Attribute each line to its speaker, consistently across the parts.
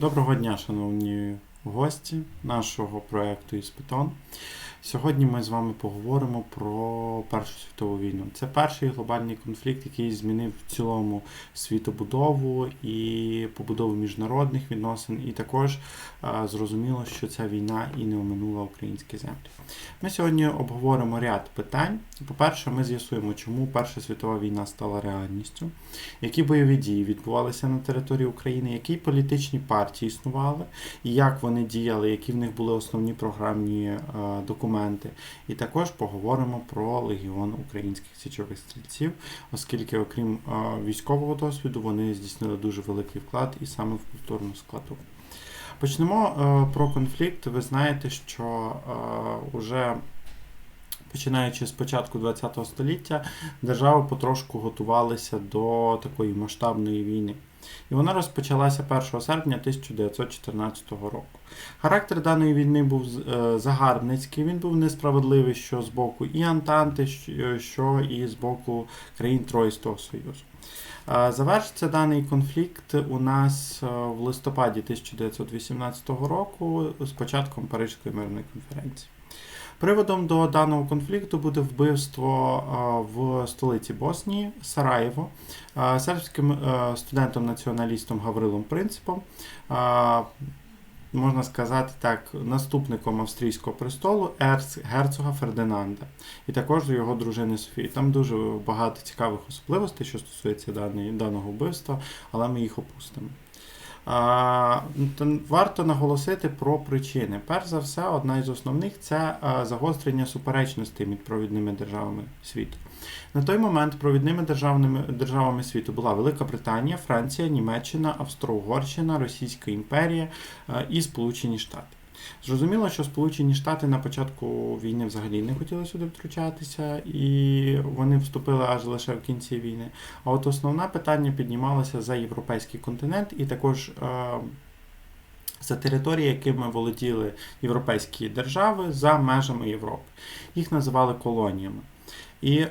Speaker 1: Доброго дня, шановні гості нашого проєкту Іспитон. Сьогодні ми з вами поговоримо про Першу світову війну. Це перший глобальний конфлікт, який змінив в цілому світобудову і побудову міжнародних відносин. І також е, зрозуміло, що ця війна і не оминула українські землі. Ми сьогодні обговоримо ряд питань. По-перше, ми з'ясуємо, чому Перша світова війна стала реальністю, які бойові дії відбувалися на території України, які політичні партії існували, і як вони діяли, які в них були основні програмні е, документи. І також поговоримо про легіон українських січових стрільців, оскільки, окрім е, військового досвіду, вони здійснили дуже великий вклад і саме в культурну складу. Почнемо е, про конфлікт. Ви знаєте, що е, уже починаючи з початку ХХ століття, держави потрошку готувалися до такої масштабної війни. І вона розпочалася 1 серпня 1914 року. Характер даної війни був е, загарбницький, він був несправедливий що з боку і Антанти, що і з боку країн Троїстого Союзу. Е, Завершиться даний конфлікт у нас е, в листопаді 1918 року з початком Паризької мирної конференції. Приводом до даного конфлікту буде вбивство е, в столиці Боснії Сараєво е, сербським е, студентом-націоналістом Гаврилом Принципом. Можна сказати так, наступником австрійського престолу герцога Фердинанда, і також його дружини Софії. Там дуже багато цікавих особливостей, що стосується даної, даного вбивства, але ми їх опустимо. То варто наголосити про причини. Перш за все, одна із основних це а, загострення суперечностей між провідними державами світу. На той момент провідними державними державами світу була Велика Британія, Франція, Німеччина, Австро-Угорщина, Російська імперія е, і Сполучені Штати. Зрозуміло, що Сполучені Штати на початку війни взагалі не хотіли сюди втручатися, і вони вступили аж лише в кінці війни. А от основне питання піднімалося за європейський континент і також е, за території, якими володіли європейські держави за межами Європи. Їх називали колоніями. І е,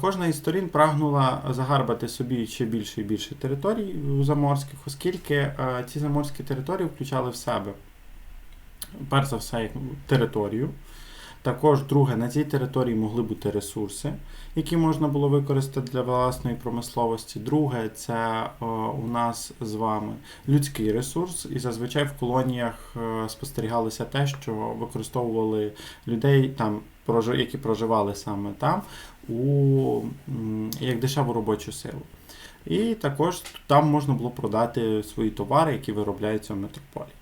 Speaker 1: кожна із сторін прагнула загарбати собі ще більше і більше територій заморських, оскільки е, ці заморські території включали в себе перш за все як територію. Також, друге, на цій території могли бути ресурси, які можна було використати для власної промисловості. Друге, це е, у нас з вами людський ресурс, і зазвичай в колоніях е, спостерігалося те, що використовували людей там, які проживали саме там, у, як дешеву робочу силу. І також там можна було продати свої товари, які виробляються в метрополії.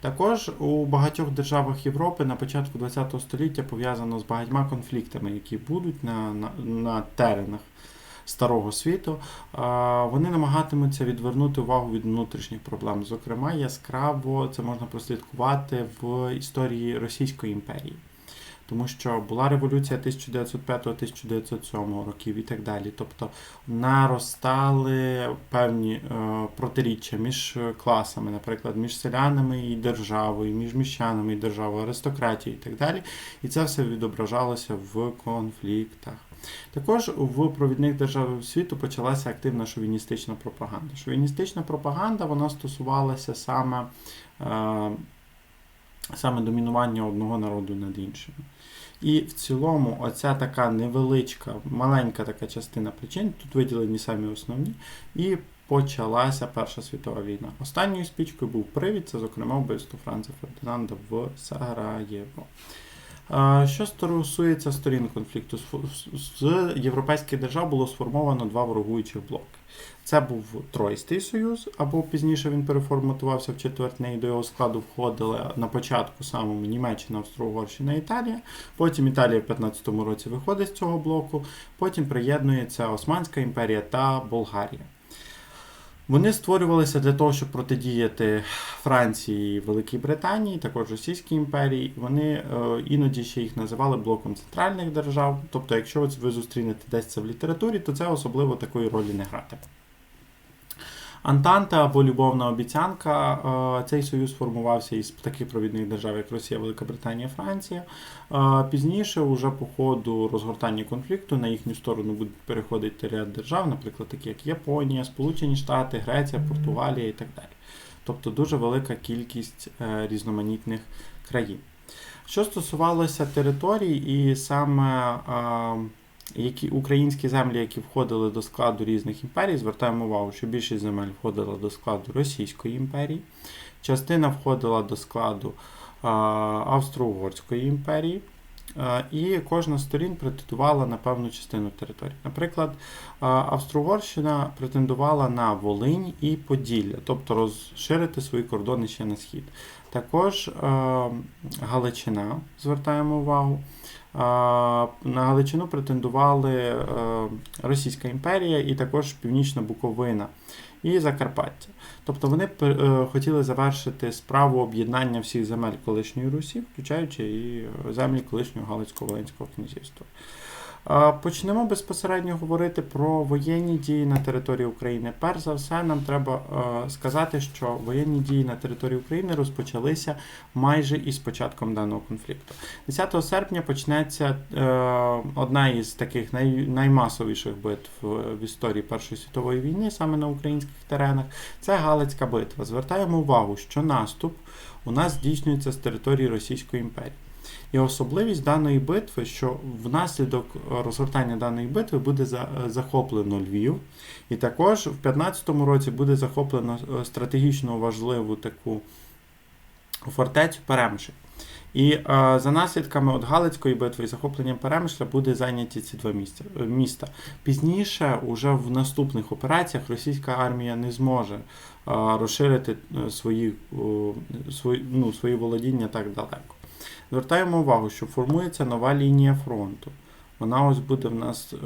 Speaker 1: Також у багатьох державах Європи на початку ХХ століття пов'язано з багатьма конфліктами, які будуть на, на, на теренах старого світу. Вони намагатимуться відвернути увагу від внутрішніх проблем. Зокрема, яскраво це можна прослідкувати в історії Російської імперії. Тому що була революція 1905-1907 років і так далі. Тобто наростали певні е, протиріччя між класами, наприклад, між селянами і державою, між міщанами і державою, аристократією і так далі. І це все відображалося в конфліктах. Також в провідних державах світу почалася активна шовіністична пропаганда. Шовіністична пропаганда вона стосувалася саме, е, саме домінування одного народу над іншим. І в цілому, оця така невеличка, маленька така частина причин, тут виділені самі основні, і почалася Перша світова війна. Останньою спічкою був привід, це, зокрема, вбивство Франца Фердинанда в Сараєво. Що стосується сторін конфлікту, з європейських держав було сформовано два ворогуючих блоки. Це був Тройстий Союз, або пізніше він переформатувався в четвертний, до його складу входили на початку самому Німеччина, Австро-Угорщина, Італія. Потім Італія в 15-му році виходить з цього блоку, потім приєднується Османська імперія та Болгарія. Вони створювалися для того, щоб протидіяти Франції, Великій Британії, також Російській імперії. Вони е, іноді ще їх називали блоком центральних держав. Тобто, якщо ви зустрінете десь це в літературі, то це особливо такої ролі не гратиме. Антанта або любовна обіцянка. е, Цей союз формувався із таких провідних держав, як Росія, Велика Британія, Франція. Е, Пізніше, уже по ходу розгортання конфлікту, на їхню сторону будуть переходити ряд держав, наприклад, такі як Японія, Сполучені Штати, Греція, Португалія і так далі. тобто дуже велика кількість е, різноманітних країн. Що стосувалося територій, і саме які українські землі, які входили до складу різних імперій, звертаємо увагу, що більшість земель входила до складу Російської імперії, частина входила до складу Австро-Угорської імперії. І кожна з сторін претендувала на певну частину території. Наприклад, Австро-Угорщина претендувала на Волинь і Поділля, тобто розширити свої кордони ще на схід. Також е, Галичина, звертаємо увагу. е, На Галичину претендували е, Російська імперія і також Північна Буковина і Закарпаття. Тобто вони хотіли завершити справу об'єднання всіх земель колишньої Русі, включаючи і землі колишнього Галицько-Волинського князівства. Почнемо безпосередньо говорити про воєнні дії на території України. Перш за все, нам треба е, сказати, що воєнні дії на території України розпочалися майже із початком даного конфлікту. 10 серпня почнеться е, одна із таких наймасовіших битв в історії Першої світової війни, саме на українських теренах. Це Галицька битва. Звертаємо увагу, що наступ у нас здійснюється з території Російської імперії. І особливість даної битви, що внаслідок розгортання даної битви буде за- захоплено Львів, і також в 15-му році буде захоплено е, стратегічно важливу таку фортецю Перемишль. І е, за наслідками от Галицької битви і захопленням Перемишля буде зайняті ці два місця, е, міста. Пізніше, уже в наступних операціях, російська армія не зможе е, розширити е, свої, о, свої, ну, свої володіння так далеко. Звертаємо увагу, що формується нова лінія фронту. Вона ось буде в нас е,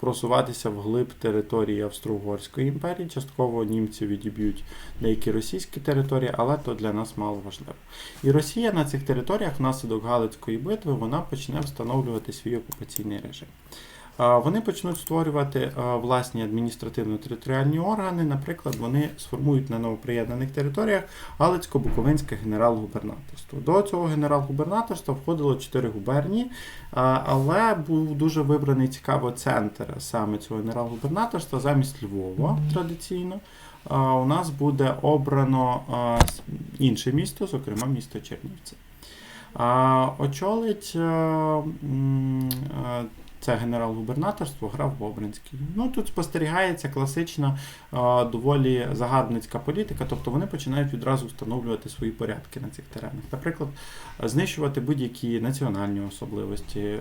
Speaker 1: просуватися вглиб території Австро-Угорської імперії. Частково німці відіб'ють деякі російські території, але то для нас мало важливо. І Росія на цих територіях внаслідок Галицької битви вона почне встановлювати свій окупаційний режим. Вони почнуть створювати власні адміністративно-територіальні органи. Наприклад, вони сформують на новоприєднаних територіях Галицько-Буковинське генерал-губернаторство. До цього генерал-губернаторства входило чотири губернії, але був дуже вибраний цікаво центр саме цього генерал-губернаторства замість Львова традиційно. У нас буде обрано інше місто, зокрема місто Чернівці. Очолить це генерал-губернаторство грав Бобринський. Ну тут спостерігається класична, доволі загарбницька політика, тобто вони починають відразу встановлювати свої порядки на цих теренах. Наприклад, знищувати будь-які національні особливості, е,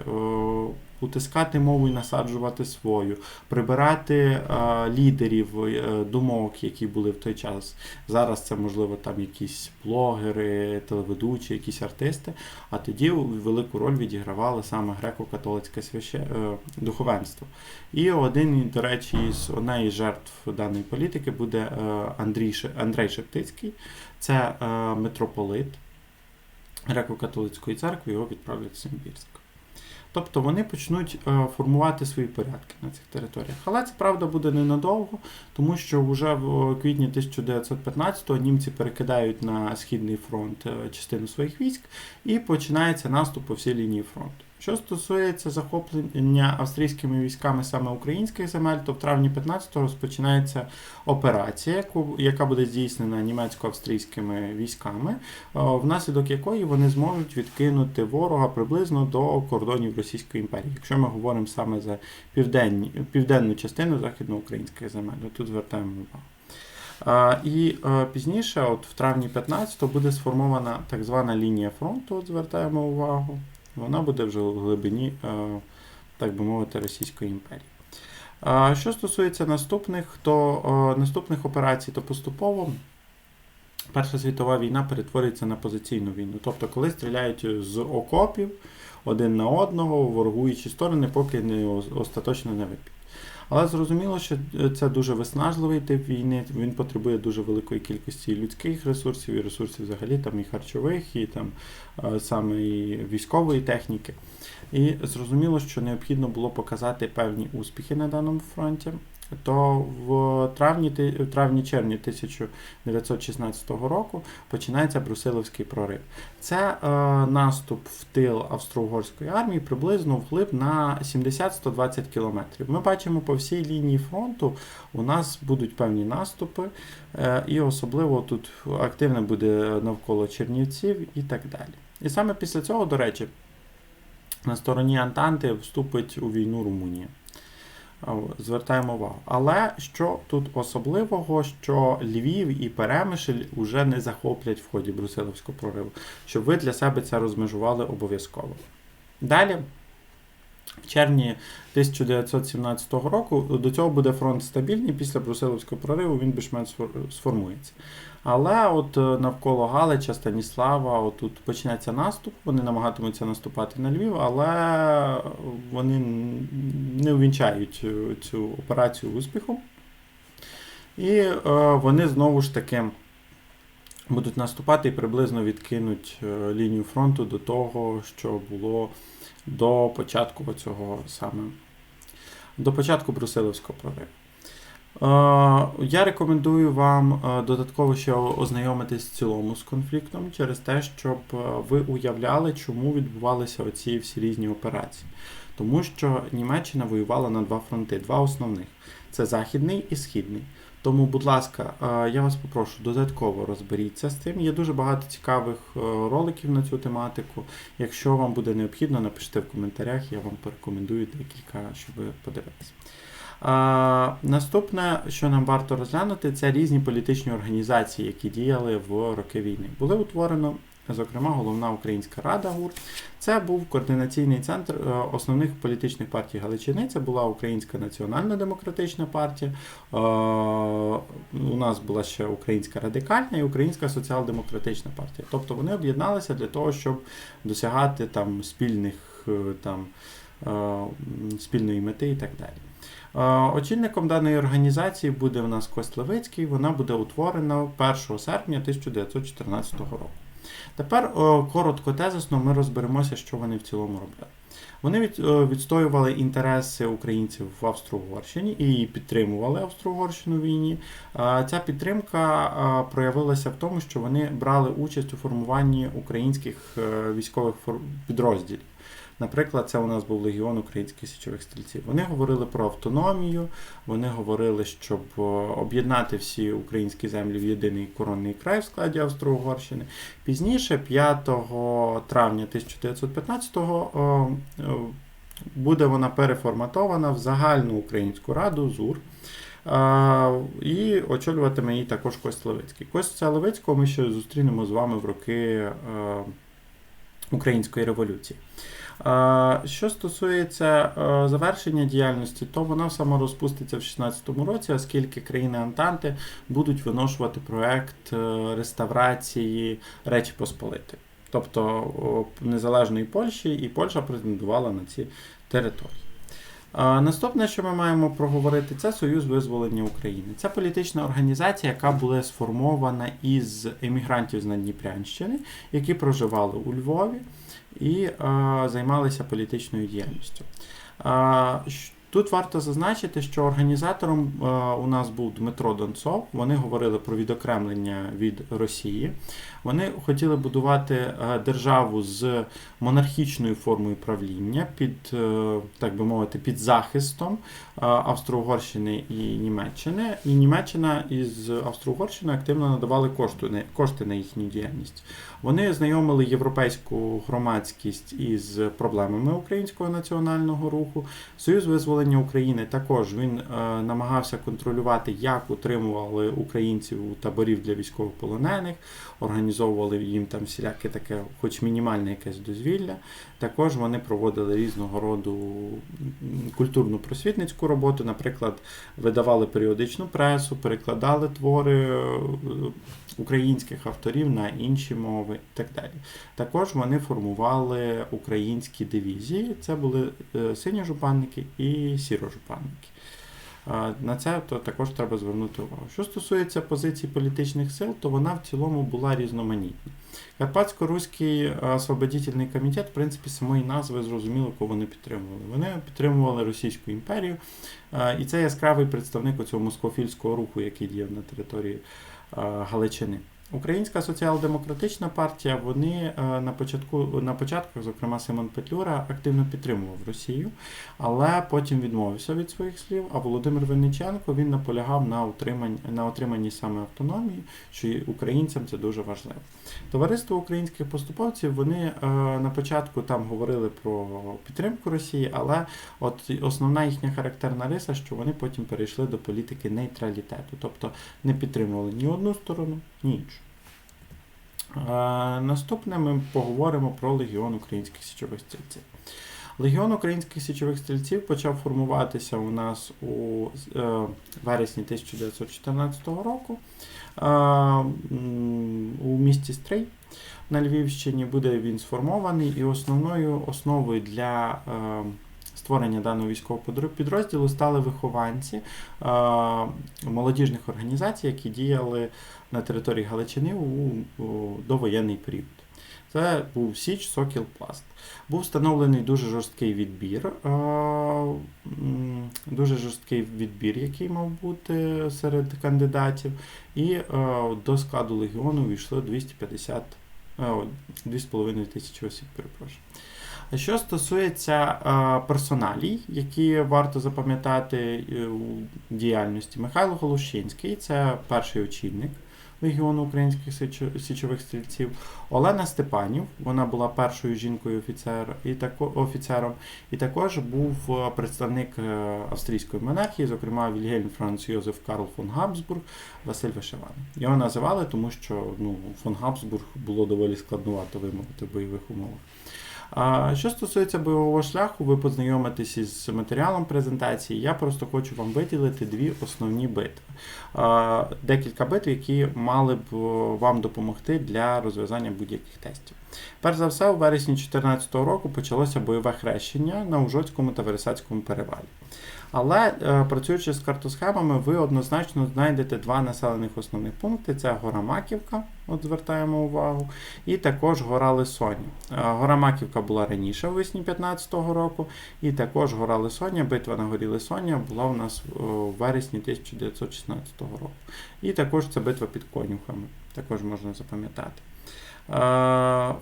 Speaker 1: утискати мову і насаджувати свою, прибирати е, лідерів е, думок, які були в той час. Зараз це можливо там якісь блогери, телеведучі, якісь артисти. А тоді велику роль відігравало саме греко-католицьке свяще... е, духовенство. І один, до речі, із одна із жертв даної політики буде Андрій, Андрей Шептицький, це митрополит греко-католицької церкви, його відправлять в Симбірськ. Тобто вони почнуть е, формувати свої порядки на цих територіях. Але це правда буде ненадовго, тому що вже в квітні 1915-го німці перекидають на Східний фронт е, частину своїх військ і починається наступ по всій лінії фронту. Що стосується захоплення австрійськими військами саме українських земель, то в травні 15-го розпочинається операція, яка буде здійснена німецько-австрійськими військами, е, внаслідок якої вони зможуть відкинути ворога приблизно до кордонів Російської імперії, якщо ми говоримо саме за південні, південну частину західноукраїнських земель. Тут звертаємо увагу. А, І е, пізніше, от в травні 15-го, буде сформована так звана лінія фронту, от звертаємо увагу. Вона буде вже в глибині, е, так би мовити, Російської імперії. Що стосується наступних, то е, наступних операцій, то поступово Перша світова війна перетворюється на позиційну війну. Тобто, коли стріляють з окопів один на одного, ворогуючі сторони, поки не остаточно не вип'ють. Але зрозуміло, що е, це дуже виснажливий тип війни, він потребує дуже великої кількості людських ресурсів, і ресурсів взагалі там і харчових, і там е, саме і військової техніки. І зрозуміло, що необхідно було показати певні успіхи на даному фронті. То в травні, ти- в травні-червні 1916 року починається Брусиловський прорив. Це е, наступ в тил австро-угорської армії приблизно вглиб на 70-120 кілометрів. Ми бачимо по всій лінії фронту у нас будуть певні наступи, е, і особливо тут активне буде навколо Чернівців і так далі. І саме після цього, до речі, на стороні Антанти вступить у війну Румунія. А, Звертаємо увагу. Але що тут особливого, що Львів і Перемишль вже не захоплять в ході Брусиловського прориву, щоб ви для себе це розмежували обов'язково. Далі, в червні 1917 року, до цього буде фронт стабільний, після Брусиловського прориву він більш-менш сформується. Але от е, навколо Галича, Станіслава, отут почнеться наступ. Вони намагатимуться наступати на Львів, але вони не увінчають е, цю операцію успіхом. І е, вони знову ж таки будуть наступати і приблизно відкинуть лінію фронту до того, що було до початку цього саме до початку Брусиловського прориву. Е, Я рекомендую вам е, додатково ще ознайомитись в цілому з конфліктом через те, щоб е, ви уявляли, чому відбувалися оці всі різні операції. Тому що Німеччина воювала на два фронти, два основних: це західний і східний. Тому, будь ласка, я вас попрошу додатково розберіться з цим. Є дуже багато цікавих е, роликів на цю тематику. Якщо вам буде необхідно, напишіть в коментарях, я вам порекомендую декілька, щоб ви подивилися. Наступне, що нам варто розглянути, це різні політичні організації, які діяли в роки війни. Були утворено, зокрема, головна Українська Рада ГУР. Це був координаційний центр е, основних політичних партій Галичини. Це була Українська Національна Демократична партія. е, У нас була ще Українська Радикальна і Українська Соціал-Демократична партія. Тобто вони об'єдналися для того, щоб досягати там спільних е, там, спільної мети і так далі. Очільником даної організації буде в нас Кость Левицький, вона буде утворена 1 серпня 1914 року. Тепер коротко тезисно ми розберемося, що вони в цілому роблять. Вони від, відстоювали інтереси українців в Австро-Угорщині і підтримували Австро-Угорщину в війні. А, Ця підтримка проявилася в тому, що вони брали участь у формуванні українських е, військових підрозділів. Наприклад, це у нас був легіон українських січових стрільців. Вони говорили про автономію, вони говорили, щоб е, об'єднати всі українські землі в єдиний коронний край в складі Австро-Угорщини. Пізніше, 5 травня 1915-го, е, е, буде вона переформатована в загальну українську раду ЗУР. І очолюватиме її також Кость Левицький. Костя Левицького ми ще зустрінемо з вами в роки Української революції. Що стосується е, завершення діяльності, то вона саморозпуститься в 2016 році, оскільки країни Антанти будуть виношувати проект е, реставрації Речі Посполити, Тобто незалежної Польщі, і Польща претендувала на ці території. Наступне, що ми маємо проговорити, це Союз визволення України. Це політична організація, яка була сформована із емігрантів з Надніпрянщини, які проживали у Львові і займалися політичною діяльністю. Тут варто зазначити, що організатором у нас був Дмитро Донцов. Вони говорили про відокремлення від Росії. Вони хотіли будувати е, державу з монархічною формою правління під, е, так би мовити, під захистом е, Австро-Угорщини і Німеччини. І Німеччина із Австро-Угорщиною активно надавали кошти, на- їхню діяльність. Вони знайомили європейську громадськість із проблемами українського національного руху. Союз визволення України також він намагався контролювати, як утримували українців у таборів для військовополонених, організовували їм там всіляке таке, хоч мінімальне якесь дозвілля. Також вони проводили різного роду культурну просвітницьку роботу, наприклад, видавали періодичну пресу, перекладали твори е, українських авторів на інші мови і так далі. Також вони формували українські дивізії. Це були е, сині жупанники і сірожупанники. На це то також треба звернути увагу. Що стосується позицій політичних сил, то вона в цілому була різноманітна. Карпатсько-Руський освободітельний комітет, в принципі, самої назви зрозуміло, кого вони підтримували. Вони підтримували Російську імперію, і це яскравий представник цього москофільського руху, який діяв на території Галичини. Українська соціал-демократична партія, вони е, на початку на початках, зокрема Симон Петлюра, активно підтримував Росію, але потім відмовився від своїх слів. А Володимир Винниченко він наполягав на утриманні на отриманні саме автономії, що українцям це дуже важливо. Товариство українських поступовців вони е, на початку там говорили про підтримку Росії, але от основна їхня характерна риса, що вони потім перейшли до політики нейтралітету, тобто не підтримували ні одну сторону, ні іншу. Е, Наступне ми поговоримо про Легіон українських січових стрільців. Легіон українських січових стрільців почав формуватися у нас у е, вересні 1914 року е, у місті Стрий на Львівщині. Буде він сформований, і основною основою для створення даного військового підрозділу стали вихованці е, молодіжних організацій, які діяли на території Галичини у, довоєнний період. Це був Січ Сокіл Пласт. Був встановлений дуже жорсткий відбір, е, дуже жорсткий відбір, який мав бути серед кандидатів. І е, до складу легіону війшло 250, е, 2,5 тисячі осіб, перепрошую. Що стосується е, персоналій, які варто запам'ятати е, у діяльності, Михайло Голущинський це перший очільник Легіону українських січових стрільців. Олена Степанів, вона була першою жінкою офіцер, і тако, офіцером, і також був е, представник австрійської монархії, зокрема Вільгельм Франц Йозеф Карл фон Габсбург, Василь Вишиваний. Його називали, тому що ну, фон Габсбург було доволі складновато вимовити в бойових умовах. Що стосується бойового шляху, ви познайомитесь із матеріалом презентації. Я просто хочу вам виділити дві основні битви. Декілька битв, які мали б вам допомогти для розв'язання будь-яких тестів. Перш за все, у вересні 2014 року почалося бойове хрещення на Ужоцькому та Вересацькому перевалі. Але е, працюючи з картосхемами, ви однозначно знайдете два населених основних пункти: це Гора Маківка, от звертаємо увагу, і також гора Лисоня. Е, Гора Маківка була раніше, весні 2015 року, і також гора Лисоня, битва на горі Лисоня була у нас е, у вересні 1916 року. І також це битва під конюхами, також можна запам'ятати.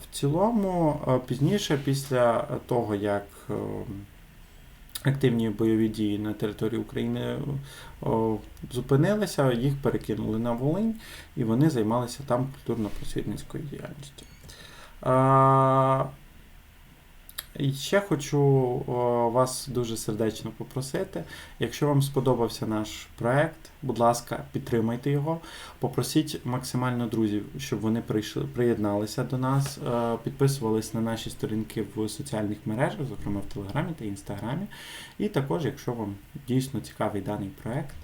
Speaker 1: В цілому, пізніше, після того, як е, активні бойові дії на території України зупинилися, їх перекинули на Волинь, і вони займалися там культурно-просвітницькою діяльністю. І ще хочу вас дуже сердечно попросити. Якщо вам сподобався наш проект, будь ласка, підтримайте його. Попросіть максимально друзів, щоб вони прийшли, приєдналися до нас, е, підписувались на наші сторінки в соціальних мережах, зокрема в Телеграмі та Інстаграмі. І також, якщо вам дійсно цікавий даний проект,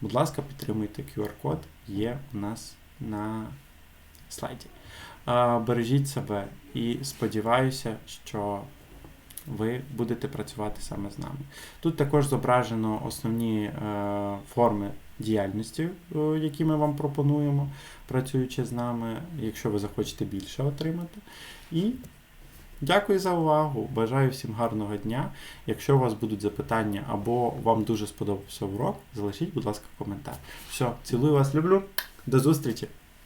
Speaker 1: будь ласка, підтримуйте QR-код, є у нас на слайді. Е, Бережіть себе і сподіваюся, що ви будете працювати саме з нами. Тут також зображено основні е, форми діяльності, е, які ми вам пропонуємо, працюючи з нами, якщо ви захочете більше отримати. І дякую за увагу. Бажаю всім гарного дня. Якщо у вас будуть запитання або вам дуже сподобався урок, залишіть, будь ласка, коментар. Все, цілую вас, люблю. До зустрічі!